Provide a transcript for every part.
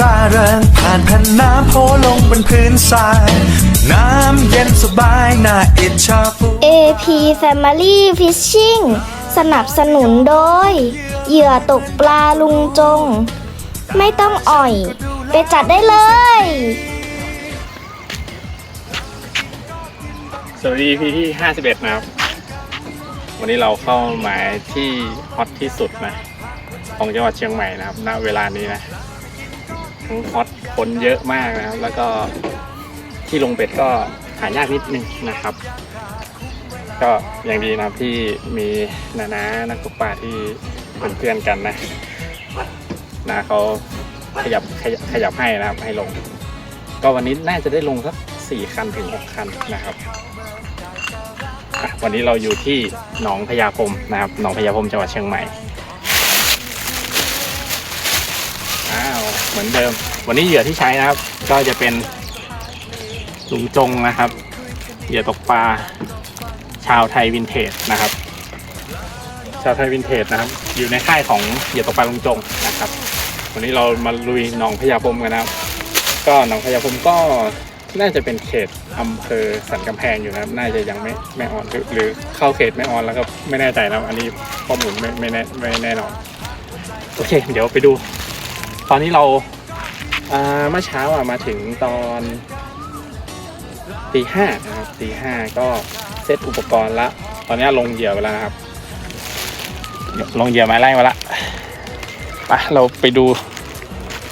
ร่าเริงผ่านแผ่นน้ำโผลงบนพื้นทราย น้ำเย็นสบายน่าอิจฉาฟู AP Family Fishing สนับสนุนโดย เหยื่อตกปลาลุงจง ไม่ต้องอ่อย ไปจัดได้เลย สวัสดีพี่ที่ 51 นะครับ วันนี้เราเข้าหมายที่ฮอตที่สุดนะ ของจังหวัดเชียงใหม่นะครับ ณ เวลานี้นะทั้ง ฮอตคนเยอะมากนะครับ แล้วก็ที่ลงเป็ดก็หายากนิดนึงนะครับ ก็อย่างดีนะที่มีนานานักตกปลาที่เป็นเพื่อนกันนะนะเขาขยับขยับขยับให้นะครับให้ลง ก็วันนี้น่าจะได้ลงสักสี่คันถึงหกคันนะครับวันนี้เราอยู่ที่หนองพญาพรมนะครับหนองพญาพรมจังหวัดเชียงใหม่ อ้าวเหมือนเดิม วันนี้เหยื่อที่ใช้นะครับ ก็จะเป็นลุงจงนะครับ เหยื่อตกปลาชาวไทยวินเทจนะครับ ชาวไทยวินเทจนะครับ อยู่ในค่ายของเหยื่อตกปลาลุงจงนะครับ วันนี้เรามาลุยหนองพญาพรมกันนะครับ ก็หนองพญาพรมก็น่าจะเป็นเขตอำเภอสันกำแพงอยู่นะครับ น่าจะยังไม่ไม่ออนหรือหรือเข้าเขตไม่ออนแล้วก็ไม่แน่ใจนะอันนี้ข้อมูลไม่ไม่แน่ไม่แน่นอน โอเค เดี๋ยวไปดู ตอนนี้เราเมื่อเช้าอะมาถึงตอนตีห้านะครับตีห้าก็เซตอุปกรณ์ละ ตอนนี้ลงเหยื่อไปแล้วนะครับ ลงเหยื่อไม้ไล่มาละไปเราไปดู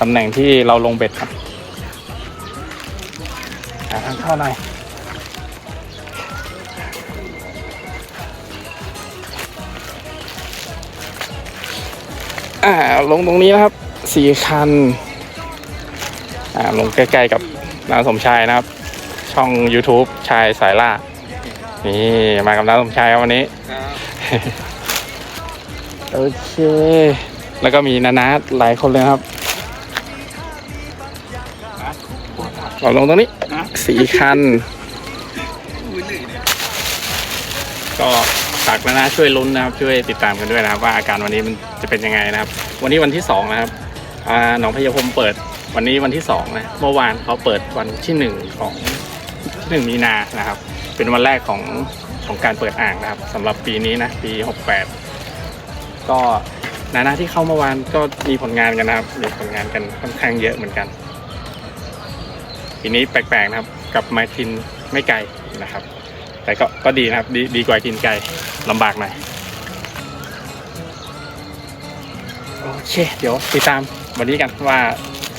ตำแหน่งที่เราลงเบ็ดครับหาทางเข้าหน่อยอ่าลงตรงนี้นะครับ สี่คันอ่าลงใกล้ๆกับน้าสมชายนะครับ ช่อง YouTube ชายสายล่า นี่มากับน้าสมชายครับวันนี้ โอเค แล้วก็มีนานาหลายคนเลยนะครับเราลงตรงนี้สี่คัน ก็ฝากนานาช่วยลุ้นนะครับ ช่วยติดตามกันด้วยนะครับ ว่าอาการวันนี้มันจะเป็นยังไงนะครับ วันนี้วันที่สองนะครับอ่า หนองพญาพมเปิดวันนี้วันที่สองนะเมื่อวานเขาเปิดวันที่หนึ่งของหนึ่งมีนานะครับ เป็นวันแรกของของการเปิดอ่างนะครับสำหรับปีนี้นะปีหกแปดก็นานาที่เข้าเมื่อวานก็มีผลงานกันนะครับมีผลงานกันค่อนข้างเยอะเหมือนกัน ปีนี้แปลกๆนะครับกลับมากินไม่ไกลนะครับ แต่ก็ก็ดีนะครับดีดีกว่ากินไกลลำบากหน่อยโอเค เดี๋ยวติดตาม วันนี้กันว่า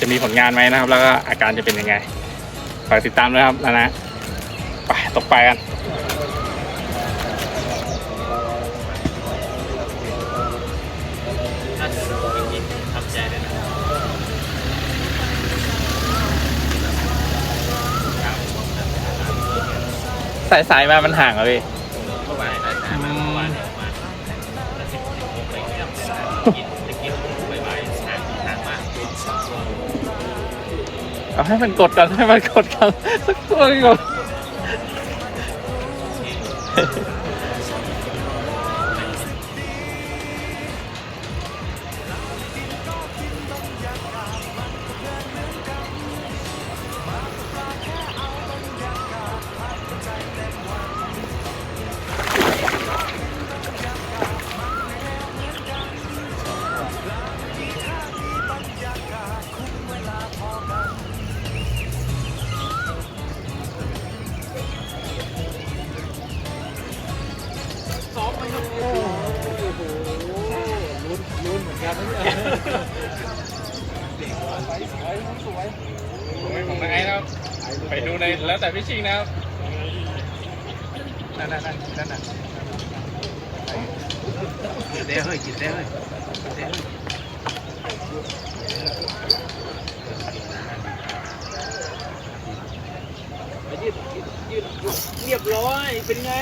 จะมีผลงานไหมนะครับ แล้วก็อาการจะเป็นยังไงฝากติดตามด้วยครับนะนะไปตกไปกันสายสายมามันห่างอะพี่ เอาให้มันกดกันให้มันกดกันสักตัวก่อน แล้วแต่พี่ชิงนะครับนั่นนั่นนั่นนั่นน่ะกินได้เฮ้ยกินได้เฮ้ยกินได้เฮ้ยยืดยืดยืดเรียบร้อยเป็นไง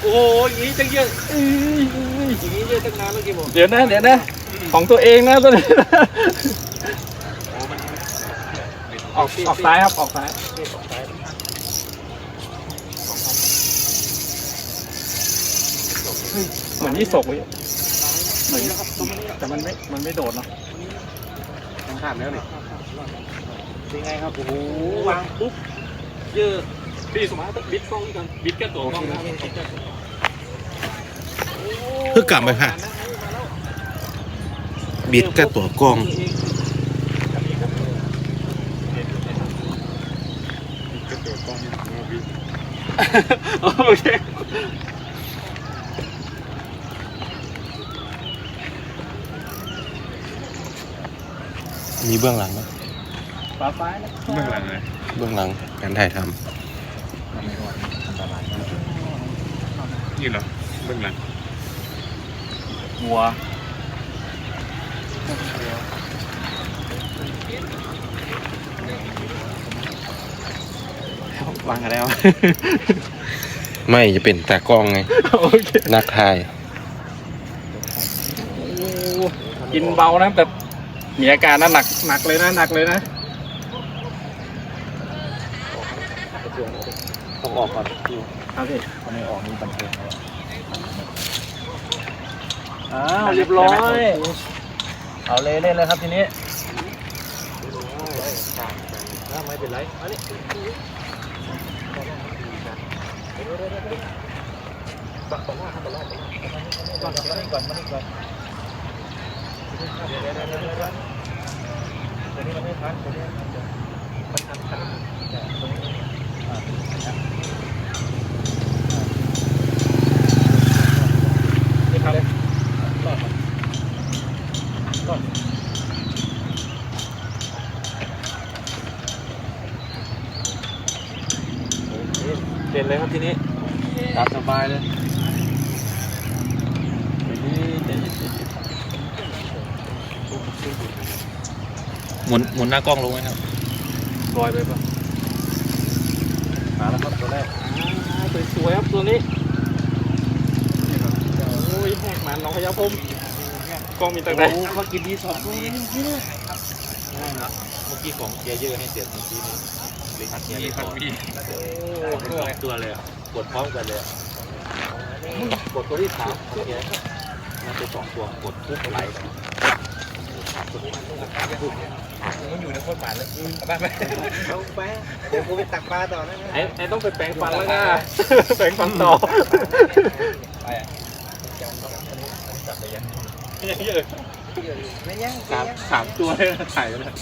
โอ้โหอย่างนี้ตั้งเยอะอ้ยอย่างนี้เยอะตั้งนานแล้วกี่โมงเดี๋ยวนะเดี๋ยวนะ ของตัวเองนะตัวนี้นะ ออกออกซ้ายครับออกซ้ายเหมือนยี่สกเลยเหมือนแต่มันไม่ มันไม่โดดเนาะต้องข้ามแล้วนี่เป็นไงครับ โอ้โห วางปุ๊บ เยอะ พี่สมาร์ทบิดกล้องนี่กันบิดแค่ตัวกล้องนะเพื่อกลับไปค่ะบิดกับตัวกล้อง โอเคมีเบื้องหลังไหมปลาป้ายนะเบื้องหลังเลยเบื้องหลังการถ่ายทำนี่เหรอเบื้องหลังวัว วางกันแล้ว ไม่จะเป็นตากล้องไง โอเค นักถ่าย กินเบานะแต่มีอาการนะหนักหนักเลยนะหนักเลยนะต้องออกก่อนครับพี่ทำไมออกนี่บันเทิงเลยอ้าวเรียบร้อย เอาเลยเล่นเลยครับทีนี้ไม่เป็นไรอันนี้ ครับรอดรอด เด่นเลยครับทีนี้ตามสบายเลยห มุนหมุนหน้ากล้องลงไหมครับลอยไปปะมาแล้วครับตัวแรกสวยๆครับตัวนี้โอ้ยแหกมันน้องพญาพรหมกล้องมีตั้งแต่เขากินดีสองตัวนี้เมื่อกี้ของเยอะๆให้เสียเมื่อกี้นี้เลยทักเกียร์ก่อนโอ้สองตัวเลยอะกดพร้อมกันเลยอะกดตัวที่สามโอเคมันเป็นสองตัวกดปุ๊บไหลเลย มันอยู่ในโคตรป่านเลยไปไปเอาไปเดี๋ยวกูไปตักปลาต่อนะไอ้ไอ้ต้องไปแปรงฟันแล้วนะแปรงฟันต่อไปอะจับไปยังเยอะไม่ยังสามสามตัวเลยถ่ายไปเลย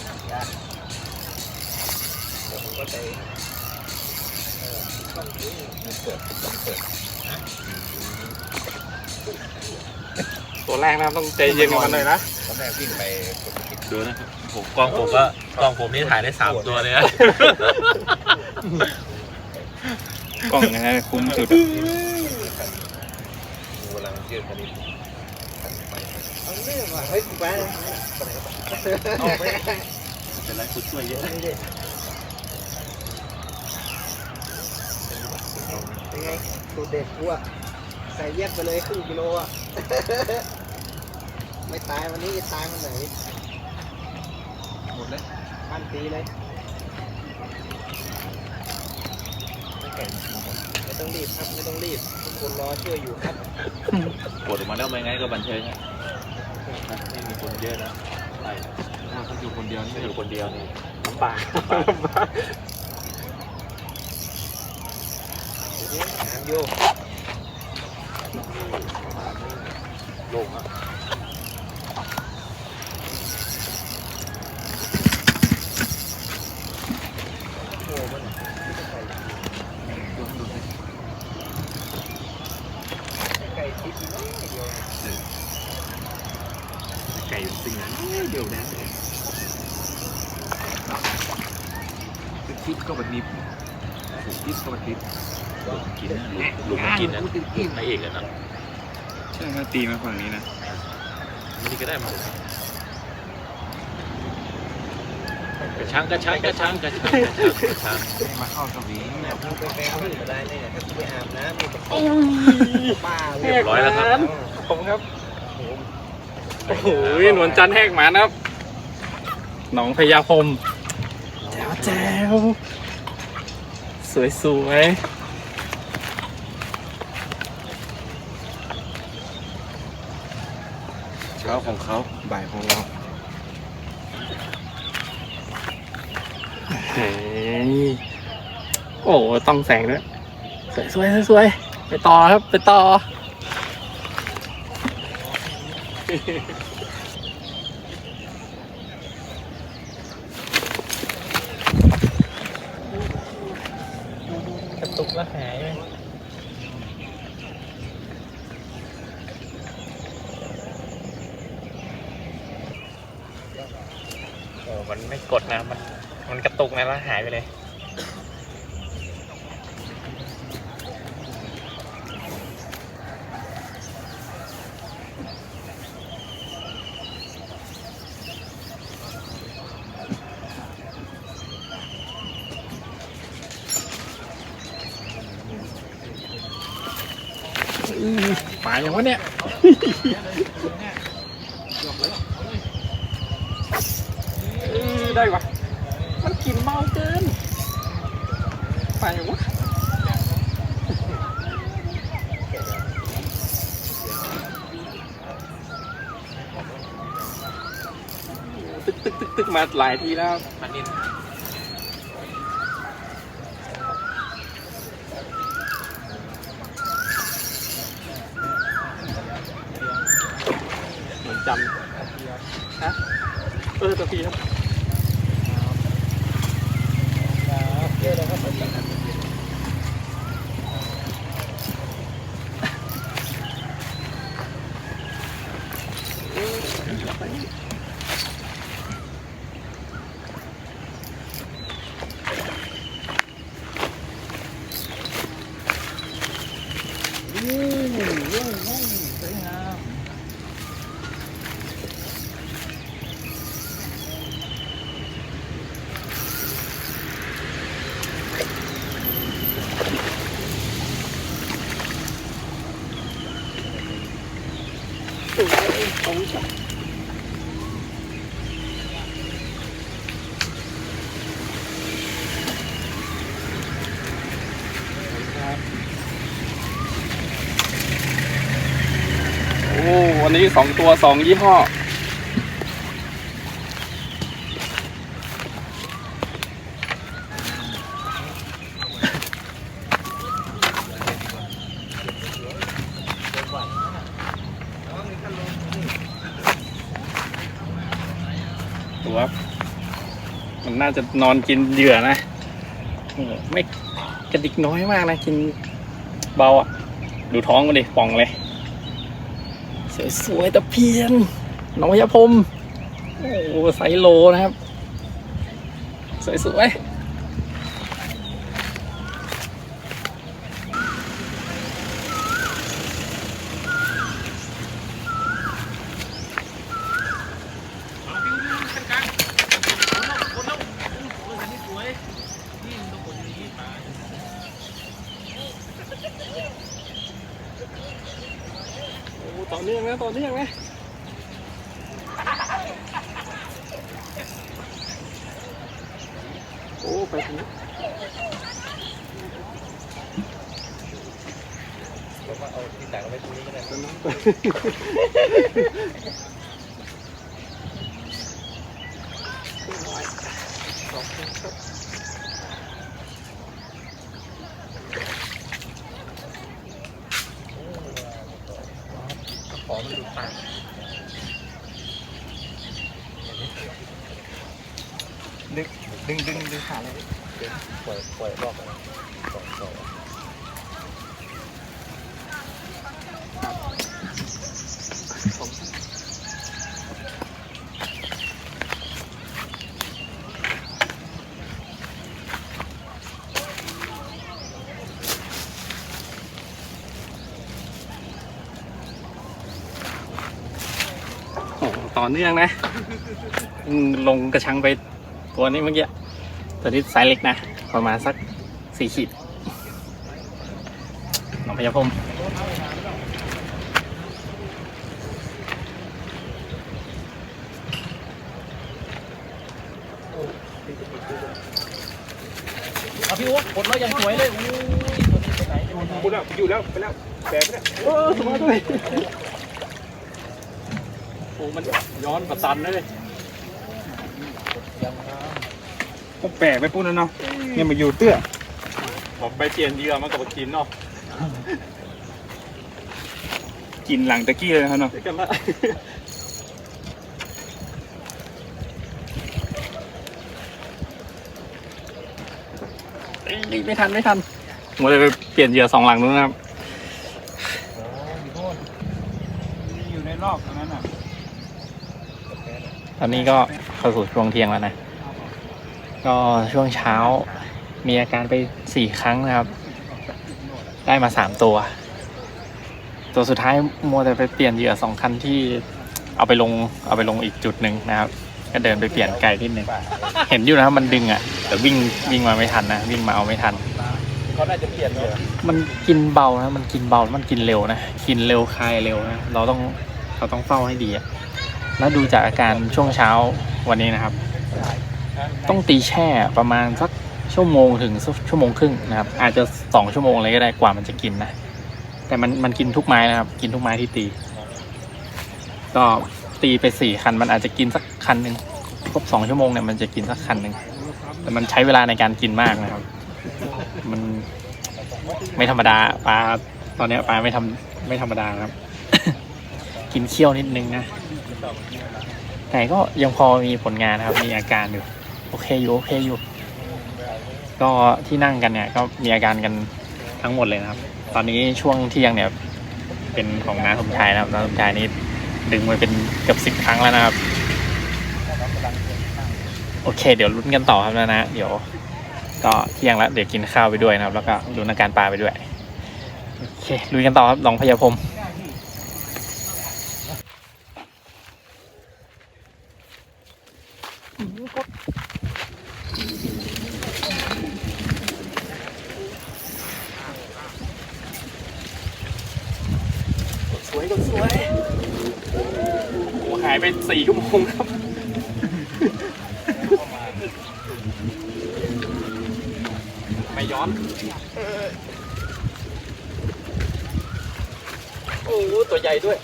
ตัวแรกนะต้องใจเย็นกันหน่อยนะ ตอนแรกวิ่งไปดูนะครับผมกล้องผมก็กล้องผมนี่ถ่ายได้สามตัวเลยนะกล้องนะคุ้มสุดกำลังเชื่อมกันนี่เอาเรื่องว่ะเฮ้ยกูไปนะเอาไปเป็นไรคุณช่วยเยอะเป็นไงตัวเด็ดกูอะใส่เย็ดไปเลยครึ่งกิโลอะ ไม่ตายวันนี้จะตายวันไหนหมดเลยปั้นตีเลยไม่ต้องรีบครับไม่ต้องรีบทุกคนรอช่วยอยู่ครับกดออกมาแล้วไม่งั้นก็บันเทิงอะไม่มีคนเยอะนะใช่เขาอยู่คนเดียวนี่อยู่คนเดียวนี่ลำบากน้ำโยกโลงอะ ไก่ติดอีกน้อยเดียว ไก่จริงเดี๋ยวนะ คิดก็แบบนี้คิดก็แบบนี้ กินนะลุงมันกินนะพระเอกอะนะ ใช่ครับตีมาฝั่งนี้นะ นี่ก็ได้มกระชังกระชังกระชังกระชังกระชังกระชังมาเข้าสวีเนี่ยกูไปแปลงขึ้นมาได้เนี่ยถ้ากูไปอาบน้ำมีตะกบ้าเลเรียบร้อยแล้วครับผมครับโอ้โหหนวลจันทร์แหกหมานะครับหนองพญาพรหมแจ๋วแจ๋วสวยสวย ช้าของเขาบ่ายของเราเฮ้ยโอ้ต้องแสงด้วยสวยสวยสวยไปต่อครับ ไปต่อ กระตุกแล้วหายไหมโอ้มันไม่ กดนะมันมันกระตุกนะแล้วหายไปเลย หมาอย่างวะเนี่ย เออ ได้วะ มันกินเมาเกิน ไปวะตึกตึกตึกตึกมาหลายทีแล้วอันนี้เหมือนจำฮะเออตะพียนโอ้วั นี้สองตัวสองยี่ห้อ ตัว มันน่าจะนอนกินเหยื่อนะ ไม่กระดิกน้อยมากนะ กินเบาอะ ดูท้องมันดิป่องเลย สวยๆตะเพียนน้องพยาพรมโอ้ไซโลนะครับ สวยๆ ต่อเนื่องนะต่อเนื่องนะโอ้ไปทางนี้เอาที่ไหนก็ไปตรงนี้ก็ได้ ขอมันดูปากดึงดึงดึงดึงขาเลย ปล่อยปล่อยรอบไปสองสอง โอ้ ต่อเนื่องนะลงกระชังไปตัวนี้เมื่อกี้ตัวนี้ไซส์เล็กนะประมาณสักสี่ขีดน้องพยาพมเอาพี่อุ๊บกดแล้วยังสวยเลยอู้ยตัวนี้ไปไหนจะไปไหนพูดแล้วอยู่แล้วไปแล้วแสบไปแล้วเออสมาด้วย อ้อ้มันย้อนประตันเลยก็แปลกไปปุ้นนะเนาะยังมาอยู่เตื้อผมไปเปลี่ยนเหยื่อมากับกินเนาะกินหลังตะกี้เลยนะครับเนาะเดี๋ยวกันละเอ้ยไม่ทันไม่ทันผมเลยไปเปลี่ยนเหยื่อสองหลังนู้นนะครับ อยู่ในรอบตรงนั้นอะ ต อนนี้ก็เข้าสู่ช่วงเที่ยงแล้วนะ ก็ช่วงเช้ามีอาการไปสี่ครั้งนะครับ ได้มาสามตัว ตัวสุดท้ายมัวแต่ไปเปลี่ยนเหยื่อสองคันที่เอาไปลงเอาไปลงอีกจุดหนึ่งนะครับ ก็เดินไปเปลี่ยนไกลนิดนึง เห็นอยู่นะครับมันดึงอะ แต่วิ่งวิ่งมาไม่ทันนะวิ่งมาเอาไม่ทันเขาน่าจะเปลี่ยนเหยื่อมันกินเบานะมันกินเบามันกินเร็วนะกินเร็วคายเร็วนะเราต้องเราต้องเฝ้าให้ดีอะ แล้วดูจากอาการช่วงเช้าวันนี้นะครับ ต้องตีแช่ประมาณสักชั่วโมงถึงชั่วโมงครึ่งนะครับ อาจจะสองชั่วโมงเลยก็ได้กว่ามันจะกินนะ แต่มันมันกินทุกไม้นะครับ กินทุกไม้ที่ตี ก็ตีไปสี่คัน มันอาจจะกินสักคันหนึ่งครบสองชั่วโมงเนี่ยมันจะกินสักคันหนึ่งแต่มันใช้เวลาในการกินมากนะครับ มันไม่ธรรมดาปลาตอนนี้ปลาไม่ทำไม่ธรรมดาครับ กินเคี้ยวนิดนึงนะ แต่ก็ยังพอมีผลงานนะครับ มีอาการอยู่ โอเคอยู่โอเคอยู่ ก็ที่นั่งกันเนี่ย ก็มีอาการกันทั้งหมดเลยนะครับ ตอนนี้ช่วงเที่ยงเนี่ย เป็นของน้าสมชายนะครับน้าสมชายนี่ดึงไปเป็นเกือบสิบครั้งแล้วนะครับ โอเค เดี๋ยวลุ้นกันต่อครับนะนะ เดี๋ยวก็เที่ยงแล้วเดี๋ยวกินข้าวไปด้วยนะครับ แล้วก็ดูอาการปลาไปด้วย โอเคลุยกันต่อครับลองพยาพรมสวยก็สวยโอ้หายไปสี่ชั่วโมงครับ ไม่ย้อน โอ้โหตัวใหญ่ด้วย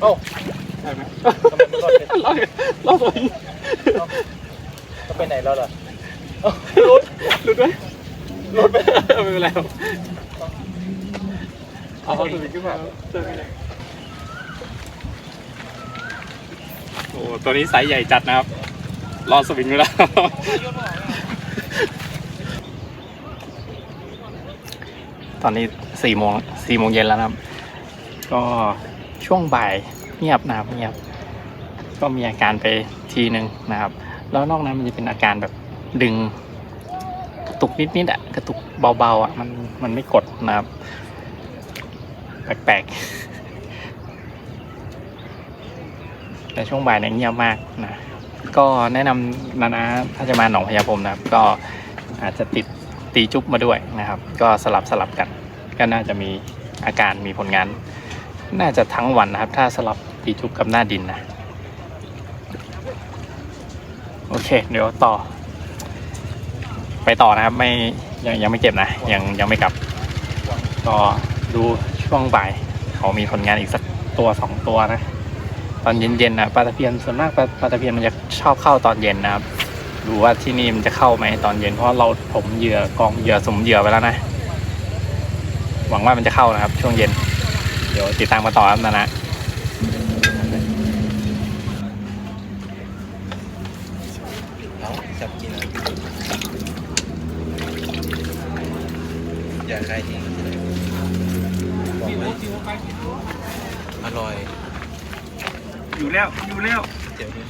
โอ้ใช่ไหมรอดรอดเลยเขา ไปไหนแล้วล่ะหลุดหลุดไหมหลุดไปไม่เป็นไรหรอกเอาเอาสวิงขึ้นมาเจอกันเลยโอ้ตัวนี้ไซส์ใหญ่จัดนะครับ รอสวิงอยู่แล้วตอนนี้สี่โมงสี่โมงเย็นแล้วนะครับ ก็ช่วงบ่ายเงียบนะครับเงียบ ก็มีอาการไปทีหนึ่งนะครับ แล้วนอกนั้นมันจะเป็นอาการแบบดึงกระตุกนิดๆอะกระตุกเบาๆอะมันมันไม่กดนะครับ แปลกๆ แต่ช่วงบ่ายเนี่ยเงียบมากนะ ก็แนะนำนานาถ้าจะมาหนองพญาพรมนะครับ ก็อาจจะติดตีจุ๊บมาด้วยนะครับ ก็สลับสลับกัน ก็น่าจะมีอาการมีผลงาน น่าจะทั้งวันนะครับ ถ้าสลับตีจุ๊บกับหน้าดินนะ โอ เคเดี๋ยวต่อ ไปต่อนะครับ ไม่ยังยังไม่เก็บนะ ยังยังไม่กลับ ก็ดูช่วงบ่าย เขามีผลงานอีกสักตัวสองตัวนะ ตอนเย็นๆนะปลาตะเพียนส่วนมากปลาปลาตะเพียนมันจะชอบเข้าตอนเย็นนะครับ ดูว่าที่นี่มันจะเข้าไหมตอนเย็นเพราะเราผมเหยื่อกองเหยื่อสมเหยื่อไปแล้วนะหวังว่ามันจะเข้านะครับ ช่วงเย็น เดี๋ยวติดตามมาต่อครับนะนะ แล้วอยู่แล้ว เดี๋ยวดู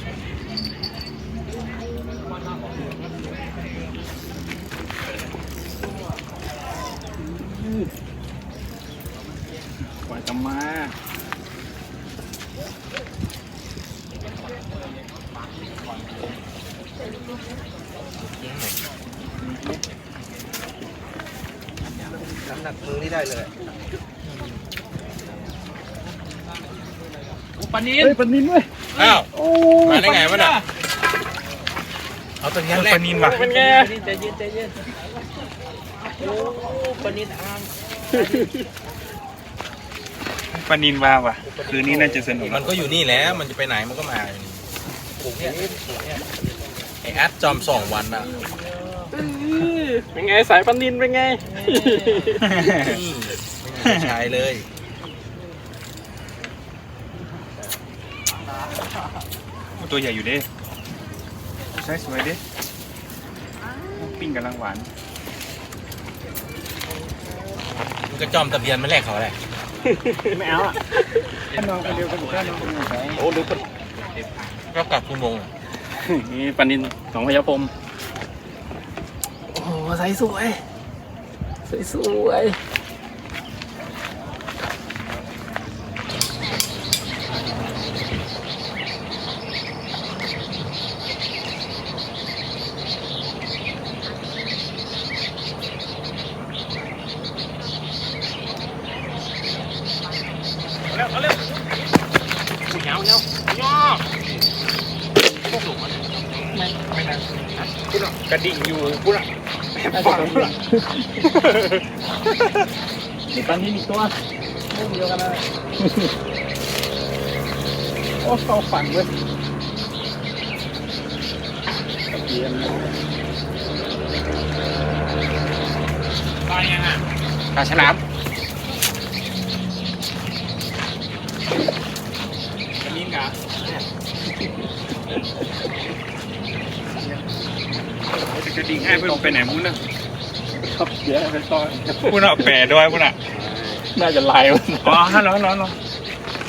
กว่าจะมา น้ำหนักมือนี่ได้เลย ปา นินเฮ้ยปานินเว้ยอ้าวมาได้ไงวะน่ะเอาตัวนี้แรกปลานินว่ะเป็นไงใจเย็นใจเย็นโอ้ปนินอ่างปลานินว่าว่ะ คืนนี้น่าจะสนุกมันก็อยู่นี่แหล้วมันจะไปไหนมันก็มาอยู่นี่ไอแอดจอมสองวันอะเป็นไงสายปลานินเป็นไงนี่ไม่มีใช้เลย ตัวใหญ่อยู่เด้ใช้สวยเด้ปิ้งกำลังหวานมันก็จอมตะเบียนไม่แลกเขาเลยไม่เอาอะถ้านอนคนเดียวกันอยู่ข้างนอนคนเดียวโอ้ดูคนก็กลับกุโมงค์อะนี่ปลานินหนองพญาพรมโอ้โหใสสวยสวยสวย เร็วเร็วเงาเงาย่อไม่ไม่นานพุ่นอะกระดิ่งอยู่พุ่นอะฝั่งพุ่นอะนี่ตอนนี้มีตัวมุมเดียวกันเลยโอ้เข้าฝั่งเลยตะเกียนปลายังอะปลาฉลาม ระดิ่งให้เพื่อนไปไหนมุ้นนะครับเดี๋ยวไปต่อพูดเอาแปรด้วยพูดอะน่าจะลายมันอ๋อฮัลโหลฮัลโหลฮัลโหล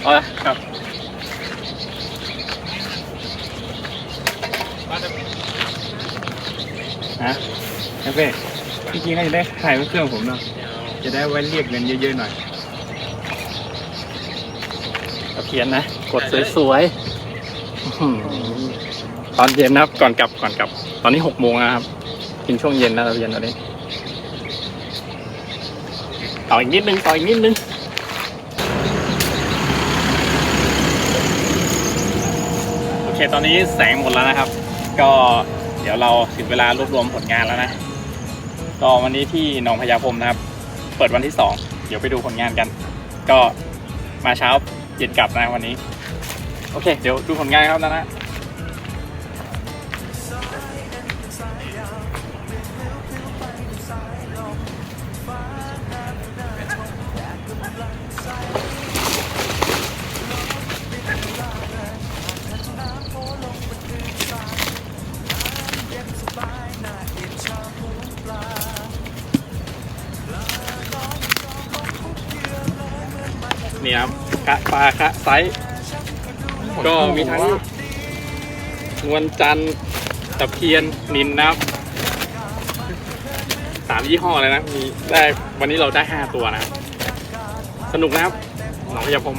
อ๋อครับฮะแอปเป้จริงๆก็จะได้ถ่ายไว้เครื่องผมเนาะจะได้ไว้เรียกเงินเยอะๆหน่อยตะเพียนนะ กดสวยๆอื้อหือตอนเย็นนะครับ ก่อนกลับก่อนกลับ ตอนนี้หกโมงนะครับ กินช่วงเย็นนะตอนเย็นตอนนี้ต่ออีกนิดนึงต่ออีกนิดนึงโอเคตอนนี้แสงหมดแล้วนะครับ ก็เดี๋ยวเราถึงเวลารวบรวมผลงานแล้วนะก็วันนี้ที่หนองพญาพรมนะครับ เปิดวันที่สองเดี๋ยวไปดูผลงานกัน ก็มาเช้าเย็นกลับนะวันนี้ โอเค เดี๋ยวดูผลงานครับนะนะ นี่ครับกะปลาคะไซส์ก็มีทั้งนวลจันทร์ตะเพียนนินนะครับสามยี่ห้อเลยนะมีได้วันนี้เราได้ห้าตัวนะครับสนุกนะครับหนองพญาพรม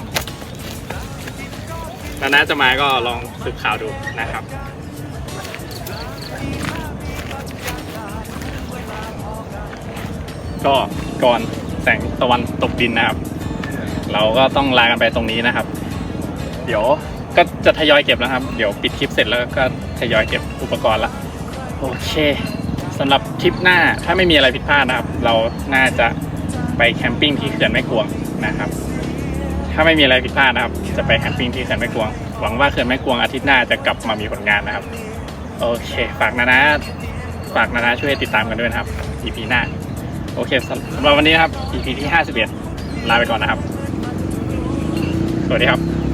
นานาจะมาก็ลองสืบข่าวดูนะครับก็ก่อนแสงตะวันตกดินนะครับ เราก็ต้องลากันไปตรงนี้นะครับ เดี๋ยวก็จะทยอยเก็บแล้วครับ เดี๋ยวปิดคลิปเสร็จแล้วก็ทยอยเก็บอุปกรณ์ละโอเคสำหรับทริปหน้าถ้าไม่มีอะไรผิดพลาดนะครับ เราน่าจะไปแคมปิ้งที่เขื่อนแม่กวงนะครับ ถ้าไม่มีอะไรผิดพลาดนะครับ จะไปแคมปิ้งที่เขื่อนแม่กวง หวังว่าเขื่อนแม่กวงอาทิตย์หน้าจะกลับมามีผลงานนะครับ โอเค ฝากนานาฝากนานาช่วยติดตามกันด้วยนะครับ EP หน้า โอเคสำสำหรับวันนี้นะครับ EP ที่ 51 ลาไปก่อนนะครับ สวัสดีครับ